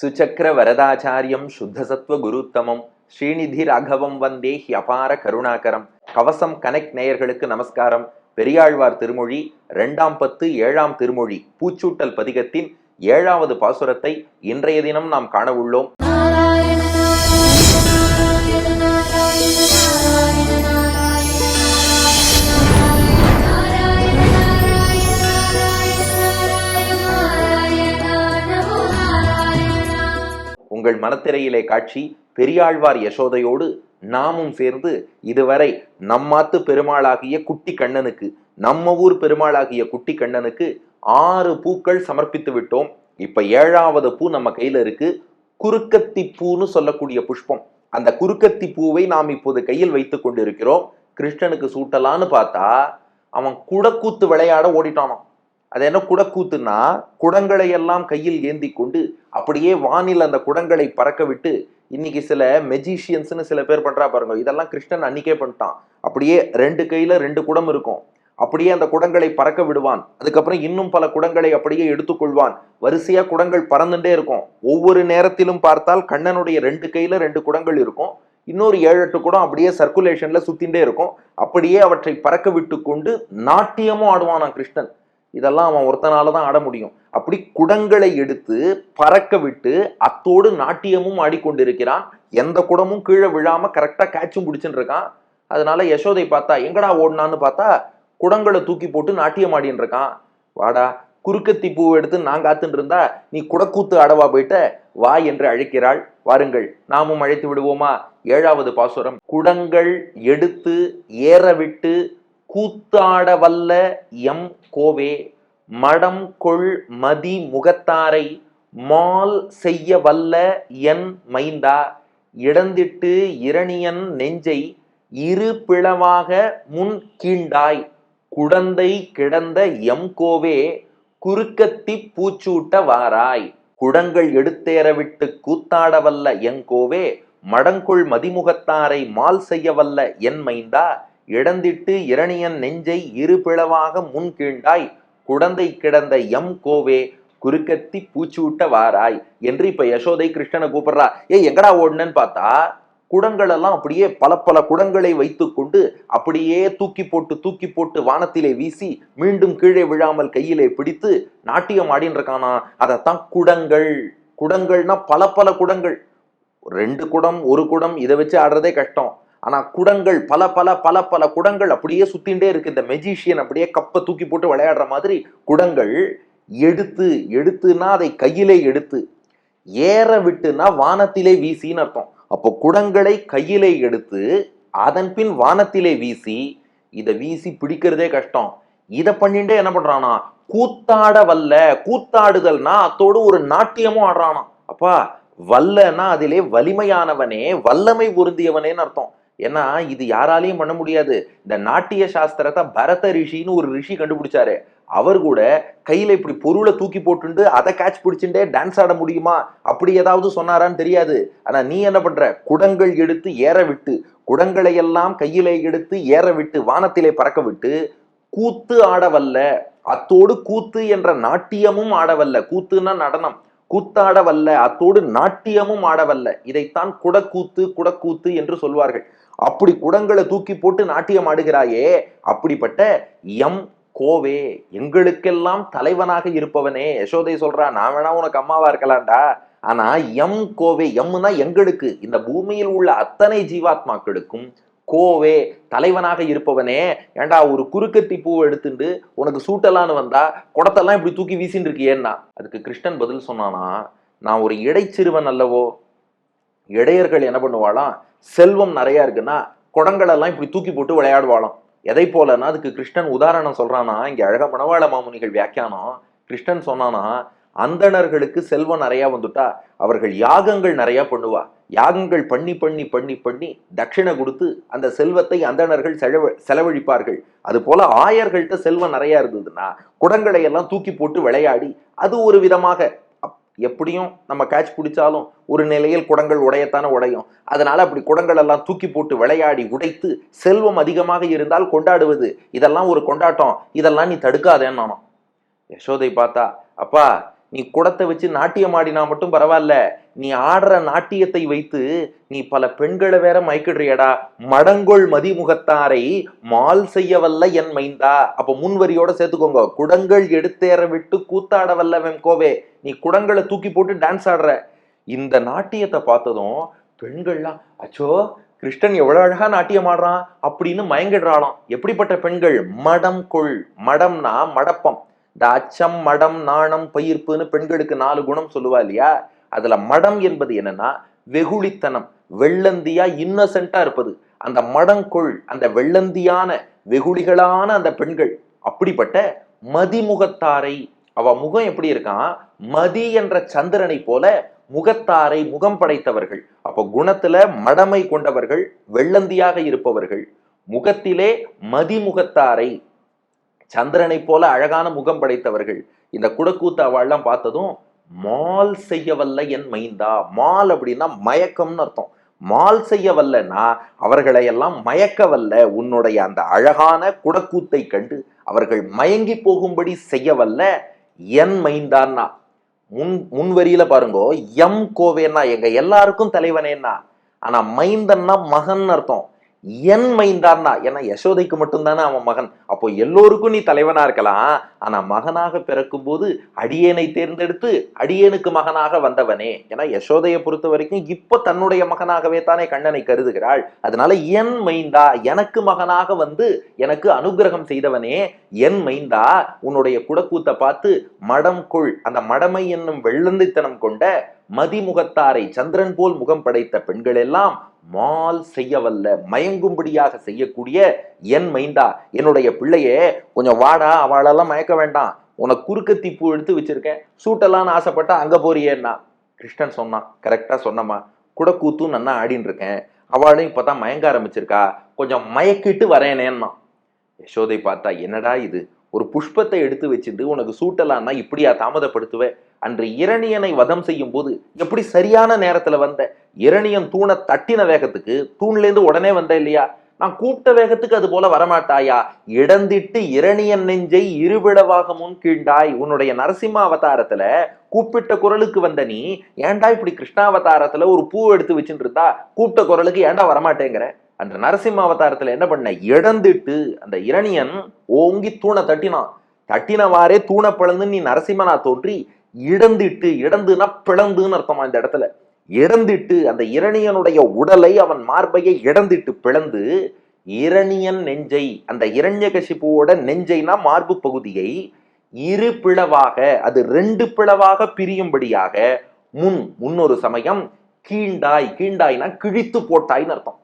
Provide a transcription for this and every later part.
சுச்சக்கர வரதாச்சாரியம் சுத்தசத்வ குருத்தமம். ஸ்ரீநிதி ராகவம் வந்தே ஹியபார கருணாகரம். கவசம் கனெக்ட் நேயர்களுக்கு நமஸ்காரம். பெரியாழ்வார் திருமொழி ரெண்டாம் பத்து ஏழாம் திருமொழி பூச்சூட்டல் பதிகத்தின் ஏழாவது பாசுரத்தை இன்றைய தினம் நாம் காண உள்ளோம். உங்கள் மனத்திரையிலே காட்சி பெரியாழ்வார் யசோதையோடு நாமும் சேர்ந்து இதுவரை நம்மாத்து பெருமாளாகிய குட்டி கண்ணனுக்கு நம்ம ஊர் பெருமாளாகிய குட்டி கண்ணனுக்கு ஆறு பூக்கள் சமர்ப்பித்து விட்டோம். இப்ப ஏழாவது பூ நம்ம கையில இருக்கு. குறுக்கத்தி பூன்னு சொல்லக்கூடிய புஷ்பம். அந்த குறுக்கத்தி பூவை நாம் இப்போது கையில் வைத்துக் கொண்டிருக்கிறோம். கிருஷ்ணனுக்கு சூட்டலான்னு பார்த்தா அவன் குடக்கூத்து விளையாட ஓடிட்டானான் அது என்ன குடக்கூத்துன்னா குடங்களை எல்லாம் கையில் ஏந்தி கொண்டு அப்படியே வானில் அந்த குடங்களை பறக்க விட்டு இன்னைக்கு சில மெஜிஷியன்ஸ்னு சில பேர் பண்றா பாருங்க இதெல்லாம் கிருஷ்ணன் அன்னைக்கே பண்ணிட்டான். அப்படியே ரெண்டு கையில ரெண்டு குடம் இருக்கும். அப்படியே அந்த குடங்களை பறக்க விடுவான். அதுக்கப்புறம் இன்னும் பல குடங்களை அப்படியே எடுத்துக்கொள்வான். வரிசையா குடங்கள் பறந்துட்டே இருக்கும். ஒவ்வொரு நேரத்திலும் பார்த்தால் கண்ணனுடைய ரெண்டு கையில ரெண்டு குடங்கள் இருக்கும். இன்னொரு ஏழு எட்டு குடம் அப்படியே சர்க்குலேஷன்ல சுத்தின்றே இருக்கும். அப்படியே அவற்றை பறக்க விட்டு கொண்டு நாட்டியமும் ஆடுவானான் கிருஷ்ணன். இதெல்லாம் அவன் ஒருத்தனால தான் ஆட முடியும். அப்படி குடங்களை எடுத்து பறக்க விட்டு அத்தோடு நாட்டியமும் ஆடிக்கொண்டிருக்கிறான். எந்த குடமும் கீழே விழாம கரெக்டா கேட்சும் பிடிச்சுட்டு இருக்கான். அதனால யசோதை பார்த்தா எங்கடா ஓடினான்னு பார்த்தா குடங்களை தூக்கி போட்டு நாட்டியம் ஆடின்னு இருக்கான். வாடா குறுக்கத்தி பூ எடுத்து நான் காத்துட்டு இருந்தா நீ குடக்கூத்து அடவா போயிட்ட? வா என்று அழைக்கிறாள். வாருங்கள் நாமும் அழைத்து விடுவோமா? ஏழாவது பாசுரம். குடங்கள் எடுத்து ஏற விட்டு கூத்தாட வல்ல எம் கோவே மடம் கொள் மதி முகத்தாரை மால் செய்ய வல்ல என் மைந்தா இடந்திட்டு இரணியன் நெஞ்சை இரு பிளவாக முன் கீண்டாய் குடந்தை கிடந்த எம் கோவே குறுக்கத்தி பூச்சூட்ட வாராய். குடங்கள் எடுத்தேற விட்டு கூத்தாட வல்ல எங்கோவே மடங்குள் மதிமுகத்தாரை மால் செய்ய வல்ல என் மைந்தா இடந்திட்டு இரணியன் நெஞ்சை இரு பிளவாக முன் கீண்டாய் குடந்தை கிடந்த எம் கோவே குறுக்கத்தி பூச்சூட்ட வாராய் என்று இப்ப யசோதை கிருஷ்ணனை கூப்பிடுறா. ஏ எங்கடா ஓடுனேன்னு பார்த்தா குடங்கள் எல்லாம் அப்படியே பல பல குடங்களை வைத்துக்கொண்டு அப்படியே தூக்கி போட்டு தூக்கி போட்டு வானத்திலே வீசி மீண்டும் கீழே விழாமல் கையிலே பிடித்து நாட்டியம் ஆடின்னு இருக்கானா அதைத்தான் குடங்கள். குடங்கள்னா பல பல குடங்கள். ரெண்டு குடம் ஒரு குடம் இதை வச்சு ஆடுறதே கஷ்டம். ஆனா குடங்கள் பல பல பல பல குடங்கள் அப்படியே சுத்திண்டே இருக்கு. இந்த மெஜிஷியன் அப்படியே கப்பை தூக்கி போட்டு விளையாடுற மாதிரி குடங்கள் எடுத்து எடுத்துனா அதை கையிலே எடுத்து ஏற விட்டுனா வானத்திலே வீசின்னு அர்த்தம். அப்போ குடங்களை கையிலே எடுத்து அதன் பின் வானத்திலே வீசி இதை வீசி பிடிக்கிறதே கஷ்டம். இதை பண்ணிட்டே என்ன பண்றானா கூத்தாட வல்ல கூத்தாடுதல்னா அத்தோடு ஒரு நாட்டியமும் ஆடுறானா அப்பா வல்லன்னா அதிலே வலிமையானவனே வல்லமை பொருந்தியவனேன்னு அர்த்தம். ஏன்னா இது யாராலையும் பண்ண முடியாது. இந்த நாட்டிய சாஸ்திரத்தை பரத ரிஷின்னு ஒரு ரிஷி கண்டுபிடிச்சாரு. அவர் கூட கையில இப்படி பொருளை தூக்கி போட்டுண்டு அதை கேட்ச் பிடிச்சுட்டே டான்ஸ் ஆட முடியுமா? அப்படி ஏதாவது சொன்னாரான்னு தெரியாது. ஆனா நீ என்ன பண்ற? குடங்கள் எடுத்து ஏற விட்டு குடங்களை எல்லாம் கையிலே எடுத்து ஏற விட்டு வானத்திலே பறக்க விட்டு கூத்து ஆடவல்ல அத்தோடு கூத்து என்ற நாட்டியமும் ஆடவல்ல கூத்துன்னா நடனம். கூத்தாட வல்ல. அத்தோடு நாட்டியமும் ஆடவல்ல இதைத்தான் குடக்கூத்து குடக்கூத்து என்று சொல்வார்கள். அப்படி குடங்களை தூக்கி போட்டு நாட்டியம் ஆடுகிறாயே அப்படிப்பட்ட எம் கோவே எங்களுக்கெல்லாம் தலைவனாக இருப்பவனே. யசோதை சொல்றா நான் வேணா உனக்கு அம்மாவா இருக்கலாம்டா. ஆனா எம் கோவே எம்னா எங்களுக்கு. இந்த பூமியில் உள்ள அத்தனை ஜீவாத்மாக்களுக்கும் கோவே தலைவனாக இருப்பவனே. ஏன்டா ஒரு குறுக்கத்தி பூவை எடுத்துட்டு உனக்கு சூட்டலான்னு வந்தா குடத்தெல்லாம் இப்படி தூக்கி வீசின்னு இருக்கியேன்னா? அதுக்கு கிருஷ்ணன் பதில் சொன்னானா நான் ஒரு இடைச்சிறுவன் அல்லவோ? இடையர்கள் என்ன பண்ணுவாளாம்? செல்வம் நிறைய இருக்குன்னா குடங்களெல்லாம் இப்படி தூக்கி போட்டு விளையாடுவாளாம். எதை போலன்னா அதுக்கு கிருஷ்ணன் உதாரணம் சொல்றானா இங்க அழக மணவாள மாமுனிகள் வியாக்கியானம். கிருஷ்ணன் சொன்னானா அந்தணர்களுக்கு செல்வம் நிறைய வந்துட்டா அவர்கள் யாகங்கள் நிறைய பண்ணுவா. யாகங்கள் பண்ணி பண்ணி பண்ணி பண்ணி தட்சிணை கொடுத்து அந்த செல்வத்தை அந்தணர்கள் செலவ செலவழிப்பார்கள். அது போல ஆயர்கள்ட்ட செல்வம் நிறைய இருந்ததுன்னா குடங்களை எல்லாம் தூக்கி போட்டு விளையாடி அது ஒரு விதமாக எப்படியும் நம்ம கேட்ச் பிடிச்சாலும் ஒரு நிலையில் குடங்கள் உடையத்தானே உடையும். அதனால அப்படி குடங்கள் எல்லாம் தூக்கி போட்டு விளையாடி உடைத்து செல்வம் அதிகமாக இருந்தால் கொண்டாடுவது. இதெல்லாம் ஒரு கொண்டாட்டம். இதெல்லாம் நீ தடுக்காதேன்னு நானும். யசோதை பார்த்தா அப்பா நீ குடத்தை வச்சு நாட்டியம் ஆடினா மட்டும் பரவாயில்ல. நீ ஆடுற நாட்டியத்தை வைத்து நீ பல பெண்களை வேற மயக்கிடுறியடா. மடங்கொள் மதிமுகத்தாரை மால் செய்ய வல்ல என் மைந்தா. அப்ப முன்வரியோட சேர்த்துக்கோங்க. குடங்கள் எடுத்தேற விட்டு கூத்தாட வல்ல வெம்கோவே நீ குடங்களை தூக்கி போட்டு டான்ஸ் ஆடுற. இந்த நாட்டியத்தை பார்த்ததும் பெண்கள்லாம் அச்சோ கிருஷ்ணன் எவ்வளவு அழகா நாட்டியம் ஆடுறான் அப்படின்னு மயங்கிடுறாளாம். எப்படிப்பட்ட பெண்கள்? மடம் கொள். மடம்னா மடப்பம். இந்த அச்சம் மடம் நாணம் பயிர்ப்புன்னு பெண்களுக்கு நாலு குணம் சொல்லுவா இல்லையா? அதுல மடம் என்பது என்னன்னா வெகுளித்தனம் வெள்ளந்தியா இன்னசென்ட்டா இருப்பது. அந்த மடங்கொள் அந்த வெள்ளந்தியான வெகுளிகளான அந்த பெண்கள் அப்படிப்பட்ட மதிமுகத்தாரை அவ முகம் எப்படி இருக்கான் மதி என்ற சந்திரனை போல முகத்தாரை முகம் படைத்தவர்கள். அப்போ குணத்துல மடமை கொண்டவர்கள் வெள்ளந்தியாக இருப்பவர்கள். முகத்திலே மதிமுகத்தாரை சந்திரனை போல அழகான முகம் படைத்தவர்கள். இந்த குடக்கூத்து அவள்லாம் பார்த்ததும் மால் செய்ய வல்ல என் மைந்தா. மால் அப்படின்னா மயக்கம்னு அர்த்தம். மால் செய்ய வல்லனா அவர்களை எல்லாம் மயக்க வல்ல உன்னுடைய அந்த அழகான குடக்கூத்தை கண்டு அவர்கள் மயங்கி போகும்படி செய்ய வல்ல என் மைந்தான்னா. முன் முன்வரியில பாருங்க எம் கோவேன்னா எங்க எல்லாருக்கும் தலைவனேன்னா. ஆனா மைந்தன்னா மகன் அர்த்தம். என் மைந்தான்னா ஏன்னா யசோதைக்கு மட்டும்தானே அவன் மகன். அப்போ எல்லோருக்கும் நீ தலைவனா இருக்கலாம். ஆனா மகனாக பிறக்கும் போது அடியேனை தேர்ந்தெடுத்து அடியேனுக்கு மகனாக வந்தவனே. ஏன்னா யசோதையை பொறுத்த வரைக்கும் இப்ப தன்னுடைய மகனாகவே தானே கண்ணனை கருதுகிறாள். அதனால என் மைந்தா எனக்கு மகனாக வந்து எனக்கு அனுகிரகம் செய்தவனே என் மைந்தா உன்னுடைய குடக்கூத்தை பார்த்து மடம் கொள். அந்த மடமை என்னும் வெள்ளந்தித்தனம் கொண்ட மதிமுகத்தாரை சந்திரன் போல் முகம் படைத்த பெண்கள் எல்லாம் மால் செய்ய வல்ல மயங்கும்படியாக செய்யக்கூடிய என் மைண்டா? என்னுடைய பிள்ளையே கொஞ்சம் வாடா அவளெல்லாம் மயக்க வேண்டாம். உனக்கு குறுக்கத்தி பூ எடுத்து வச்சிருக்கேன். சூட்டலான்னு ஆசைப்பட்டா அங்க போறியேன்னா? கிருஷ்ணன் சொன்னான். கரெக்டா சொன்னம்மா. குடக்கூத்தும் நன்னா ஆடின்னு இருக்கேன். அவளும் இப்பதான் மயங்க ஆரம்பிச்சிருக்கா. கொஞ்சம் மயக்கிட்டு வரேனேன்னா. யசோதை பார்த்தா என்னடா இது? ஒரு புஷ்பத்தை எடுத்து வச்சுட்டு உனக்கு சூட்டலான்னா இப்படியா தாமதப்படுத்துவேன் அன்று இரணியனை வதம் செய்யும் போது எப்படி சரியான நேரத்துல வந்த? இரணியன் தூணை தட்டின வேகத்துக்கு தூண்லேருந்து உடனே வந்த இல்லையா? நான் கூப்பிட்ட வேகத்துக்கு அது போல வரமாட்டாயா? இடந்திட்டு இரணியன் நெஞ்சை இருவிடவாக முன் கீண்டாய் உன்னுடைய நரசிம்ம அவதாரத்துல கூப்பிட்ட குரலுக்கு வந்த நீ ஏன்டா இப்படி கிருஷ்ணாவதாரத்துல ஒரு பூ எடுத்து வச்சுட்டு இருந்தா கூப்பிட்ட குரலுக்கு ஏன்டா வரமாட்டேங்கிற? அந்த நரசிம்ம அவதாரத்துல என்ன பண்ண? இடந்திட்டு அந்த இரணியன் ஓங்கி தூணை தட்டினான். தட்டினவாறே தூணை பிளந்து நீ நரசிம்மனா தோன்றி இடந்திட்டு இடந்துனா பிளந்துன்னு அர்த்தமா இந்த இடத்துல? இறந்திட்டு அந்த இரணியனுடைய உடலை அவன் மார்பையை இழந்திட்டு பிளந்து இரணியன் நெஞ்சை அந்த இரண்யகசிப்புவோட நெஞ்சைனா மார்பு பகுதியை இரு பிளவாக அது ரெண்டு பிளவாக பிரியும்படியாக முன் முன்னொரு சமயம் கீண்டாய் கீண்டாய்னா கிழித்து போட்டாய்னு அர்த்தம்.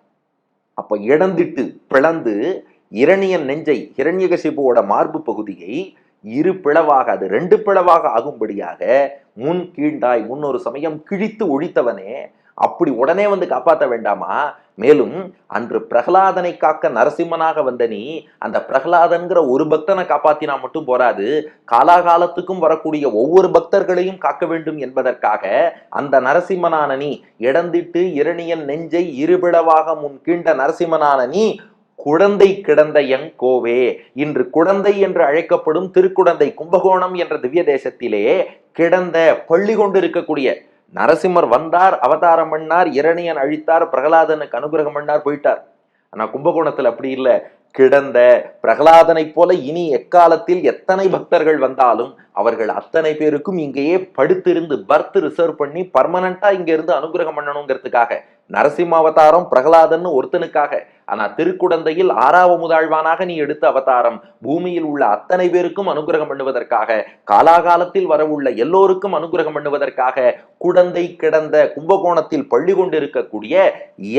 அப்ப இழந்திட்டு பிளந்து இரணியன் நெஞ்சை இரண்யகசிபுவோட மார்பு பகுதியை இரு பிளவாக அது ரெண்டு பிளவாக ஆகும்படியாக முன் கீண்டாய் முன்னொரு சமயம் கிழித்து ஒழித்தவனே அப்படி உடனே வந்து காப்பாற்ற வேண்டாமா? மேலும் அன்று பிரகலாதனை காக்க நரசிம்மனாக வந்த நீ அந்த பிரகலாதன்கிற ஒரு பக்தனை காப்பாத்தினா மட்டும் போராது காலாகாலத்துக்கும் வரக்கூடிய ஒவ்வொரு பக்தர்களையும் காக்க வேண்டும் என்பதற்காக அந்த நரசிம்மனான நீ இடந்திட்டு இரணியன் நெஞ்சை இருபிளவாக முன் கீண்ட நரசிம்மனான நீ குழந்தை கிடந்த என் கோவே. இன்று குழந்தை என்று அழைக்கப்படும் திருக்குடந்தை கும்பகோணம் என்ற திவ்ய தேசத்திலே கிடந்த பள்ளி கொண்டு இருக்கக்கூடிய நரசிம்மர் வந்தார் அவதாரம் பண்ணார் இரணியன் அழித்தார் பிரகலாதனுக்கு அனுகிரகம் பண்ணார் போயிட்டார். ஆனா கும்பகோணத்துல அப்படி இல்லை. கிடந்த பிரகலாதனை போல இனி எக்காலத்தில் எத்தனை பக்தர்கள் வந்தாலும் அவர்கள் அத்தனை பேருக்கும் இங்கேயே படுத்திருந்து பர்த் ரிசர்வ் பண்ணி பர்மனண்டா இங்க இருந்து அனுகிரகம் பண்ணணுங்கிறதுக்காக நரசிம்ம அவதாரம் பிரகலாதன் ஒருத்தனுக்காக ஆனா திருக்குடந்தையில் ஆறாவமுதாழ்வானாக நீ எடுத்த அவதாரம். பூமியில் உள்ள அத்தனை பேருக்கும் அனுகிரகம் பண்ணுவதற்காக காலாகாலத்தில் வரவுள்ள எல்லோருக்கும் அனுகிரகம் பண்ணுவதற்காக குடந்தை கிடந்த கும்பகோணத்தில் பள்ளி கொண்டிருக்கக்கூடிய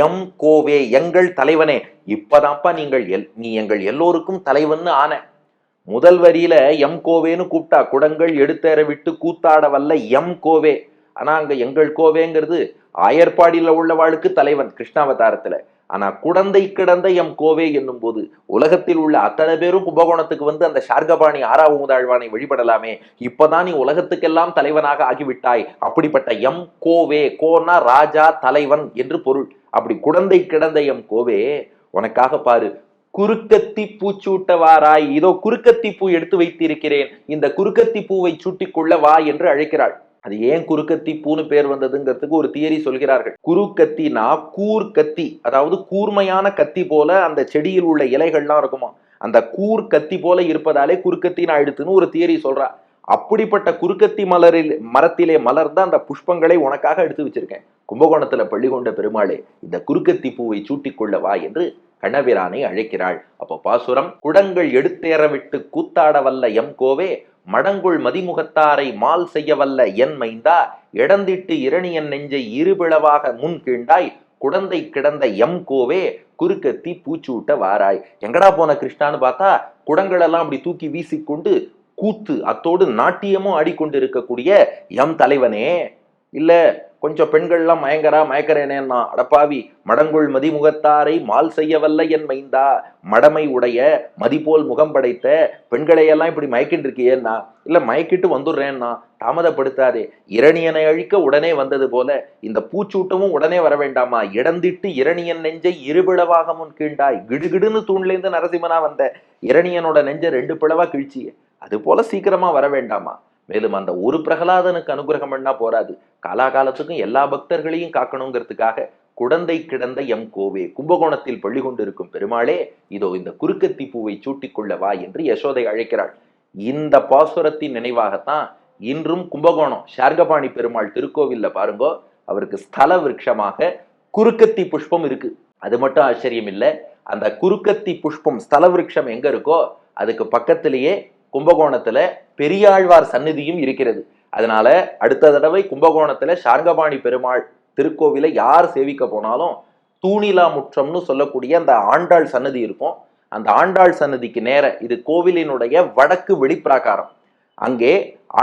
எம் கோவே எங்கள் தலைவனே. இப்பதான்ப்பா நீங்கள் எல் நீ எங்கள் எல்லோருக்கும் தலைவன் ஆன. முதல் வரியில எம் கோவேன்னு கூப்பிட்டா குடங்கள் எடுத்தேற விட்டு கூத்தாட வல்ல எம் கோவே. ஆனா அங்க எங்கள் கோவேங்கிறது ஆயர்பாடியில உள்ளவாளுக்கு தலைவன் கிருஷ்ணாவதாரத்துல. ஆனா குடந்தை கிடந்த எம் கோவே என்னும் போது உலகத்தில் உள்ள அத்தனை பேரும் கும்பகோணத்துக்கு வந்து அந்த ஷார்கபாணி ஆறாவமுதாழ்வானை வழிபடலாமே. இப்பதான் நீ உலகத்துக்கெல்லாம் தலைவனாக ஆகிவிட்டாய். அப்படிப்பட்ட எம் கோவே கோனா ராஜா தலைவன் என்று பொருள். அப்படி குடந்தை கிடந்த எம் கோவே உனக்காக பாரு குறுக்கத்தி பூச்சூட்டவாராய். இதோ குறுக்கத்தி பூ எடுத்து வைத்திருக்கிறேன். இந்த குறுக்கத்தி பூவை சூட்டிக்கொள்ள வா என்று அழைக்கிறாள். அது ஏன் குறுக்கத்தி பூன்னு பேர் வந்ததுங்கிறதுக்கு ஒரு தியரி சொல்கிறார்கள். குறுக்கத்தினா கூர்கத்தி அதாவது கூர்மையான கத்தி போல அந்த செடியில் உள்ள இலைகள்லாம் இருக்குமா? அந்த கூர் கத்தி போல இருப்பதாலே குறுக்கத்தின் ஆயிடுத்துன்னு ஒரு தியரி சொல்றா. அப்படிப்பட்ட குறுக்கத்தி மலரில் மரத்திலே மலர்ந்த அந்த புஷ்பங்களை உனக்காக எடுத்து வச்சிருக்கேன். கும்பகோணத்துல பள்ளி கொண்ட பெருமாளே இந்த குறுக்கத்தி பூவை சூட்டிக்கொள்ள வா என்று கணவிரானை அழைக்கிறாள். அப்போ பாசுரம் குடங்கள் எடுத்தேற விட்டு கூத்தாட வல்ல எம் கோவே மடங்குள் மதிமுகத்தாரை மால் செய்ய வல்ல என் மைந்தா இடந்திட்டு இரணியன் நெஞ்சை இருபிளவாக முன் கீண்டாய் குடந்தை கிடந்த எம் கோவே குறுக்கத்தி பூச்சூட்ட வாராய். எங்கடா போன கிருஷ்ணான்னு பார்த்தா குடங்களெல்லாம் அப்படி தூக்கி வீசிக்கொண்டு கூத்து அத்தோடு நாட்டியமும் ஆடிக்கொண்டு இருக்கக்கூடிய எம் தலைவனே. இல்ல கொஞ்சம் பெண்கள்லாம் மயங்கரா மயக்கறேனேன்னா அடப்பாவி மடங்குள் மதிமுகத்தாரை மால் செய்யவல்ல என் மைந்தா மடமை உடைய மதிபோல் முகம் படைத்த பெண்களையெல்லாம் இப்படி மயக்கிட்டு இருக்கியேன்னா இல்ல மயக்கிட்டு வந்துடுறேன்னா தாமதப்படுத்தாதே இரணியனை அழிக்க உடனே வந்தது போல இந்த பூச்சூட்டமும் உடனே வர வேண்டாமா? இடந்திட்டு இரணியன் நெஞ்சை இருபிளவாக முன் கீண்டாய் கிடுகிடுன்னு தூண்லேருந்து நரசிம்மனா வந்த இரணியனோட நெஞ்சை ரெண்டு பிளவா கிழிச்சியே அது போல சீக்கிரமா வர வேண்டாமா? மேலும் அந்த ஒரு பிரகலாதனுக்கு அனுகிரகம் பண்ணா போராது காலாகாலத்துக்கும் எல்லா பக்தர்களையும் காக்கணுங்கிறதுக்காக குடந்தை கிடந்த எம் கோவே கும்பகோணத்தில் பள்ளி கொண்டிருக்கும் பெருமாளே இதோ இந்த குறுக்கத்தி பூவை சூட்டிக்கொள்ள வா என்று யசோதை அழைக்கிறாள். இந்த பாசுரத்தின் நினைவாகத்தான் இன்றும் கும்பகோணம் ஷார்கபாணி பெருமாள் திருக்கோவில்ல பாருங்கோ அவருக்கு ஸ்தல விருட்சமாக குறுக்கத்தி புஷ்பம் இருக்கு. அது மட்டும் ஆச்சரியம் இல்லை அந்த குறுக்கத்தி புஷ்பம் ஸ்தல விருட்சம் எங்க இருக்கோ அதுக்கு பக்கத்திலேயே கும்பகோணத்துல பெரியாழ்வார் சந்நிதியும் இருக்கிறது. அதனால அடுத்த தடவை கும்பகோணத்துல சார்கபாணி பெருமாள் திருக்கோவிலை யார் சேவிக்க போனாலும் தூணிலா முற்றம்னு சொல்லக்கூடிய அந்த ஆண்டாள் சன்னதி இருக்கும். அந்த ஆண்டாள் சன்னதிக்கு நேர இது கோவிலினுடைய வடக்கு வெளிப்பிராகாரம். அங்கே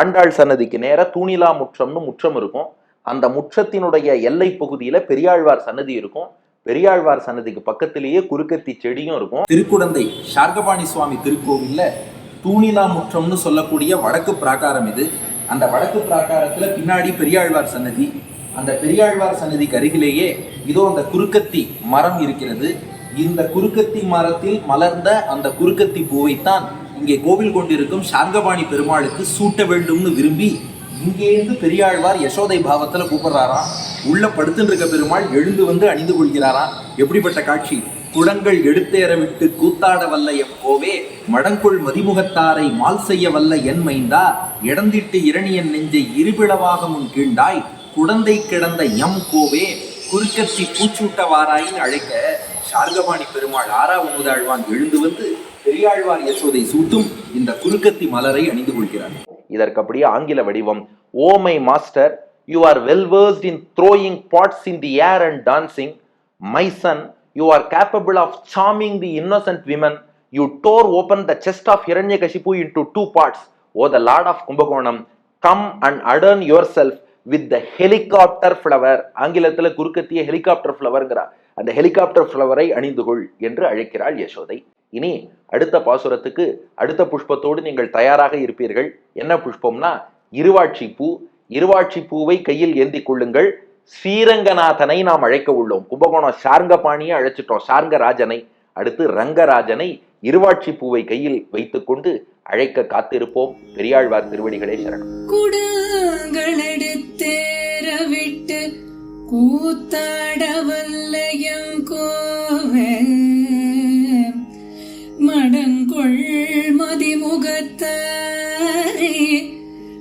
ஆண்டாள் சன்னதிக்கு நேர தூணிலா முற்றம்னு முற்றம் இருக்கும். அந்த முற்றத்தினுடைய எல்லை பகுதியில பெரியாழ்வார் சன்னதி இருக்கும். பெரியாழ்வார் சன்னதிக்கு பக்கத்திலேயே குறுக்கத்தி செடியும் இருக்கும். திருக்குடந்தை சார்கபாணி சுவாமி திருக்கோவில்ல தூணிலா முற்றம்னு சொல்லக்கூடிய வடக்கு பிராகாரம் இது. அந்த வடக்கு பிராகாரத்தில் பின்னாடி பெரியாழ்வார் சன்னதி. அந்த பெரியாழ்வார் சன்னதிக்கு அருகிலேயே இதோ அந்த குறுக்கத்தி மரம் இருக்கிறது. இந்த குறுக்கத்தி மரத்தில் மலர்ந்த அந்த குறுக்கத்தி பூவைத்தான் இங்கே கோவில் கொண்டிருக்கும் சாங்கபாணி பெருமாளுக்கு சூட்ட வேண்டும்னு விரும்பி இங்கேருந்து பெரியாழ்வார் யசோதை பாவத்தில் கூப்பிடுறாராம். உள்ள படுத்துட்டு இருக்க பெருமாள் எழுந்து வந்து அணிந்து கொள்கிறாராம். எப்படிப்பட்ட காட்சி? குடங்கள் எடுத்தேற விட்டு கூத்தாட வல்ல எம் கோவே மடங்குள் மதிமுகத்தாரை மால் செய்ய வல்ல என் மைந்தா இடந்திட்டு இரணியன் நெஞ்சை இருபிளவாக முன் கீண்டாய் குடந்தை கிடந்த எம் கோவே குறுக்கத்தி பூச்சூட்டவாராயின் அழைக்க சார்கபாணி பெருமாள் ஆறாவமுதாழ்வான் எழுந்து வந்து பெரியாழ்வார் யசோதை சூட்டும் இந்த குறுக்கத்தி மலரை அணிந்து கொள்கிறார். இதற்கு அப்படியே ஆங்கில வடிவம் ஓ my master you are well versed in throwing pots in the air and dancing my son you are capable of charming the innocent women. You tore open the chest of into two parts oh the lord of Kumbakonam come and adorn yourself with the helicopter flower ஆங்கிலத்தில் குறுக்கத்திய helicopter ஃப்ளவர்ங்கிறா அந்த helicopter ஃப்ளவரை அணிந்து கொள் என்று அழைக்கிறாள் யசோதை. இனி அடுத்த பாசுரத்துக்கு அடுத்த புஷ்பத்தோடு நீங்கள் தயாராக இருப்பீர்கள். என்ன புஷ்பம்னா இருவாட்சி பூ. இருவாட்சி பூவை கையில் ஏந்தி கொள்ளுங்கள். ஸ்ரீரங்கநாதனை நாம் அழைக்க உள்ளோம். கும்பகோணம் சார்ங்கபாணியை அழைச்சிட்டோம். சார்ங்கராஜனை அடுத்து ரங்கராஜனை இருவாட்சி பூவை கையில் வைத்துக்கொண்டு அழைக்க காத்திருப்போம். பெரியாழ்வார் திருவடிகளே சரணம். குடங்களெடுத்தேற கூத்தாடவல்லையம் கோவே. மடங்கொள் மதிமுகத்தாரே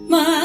மா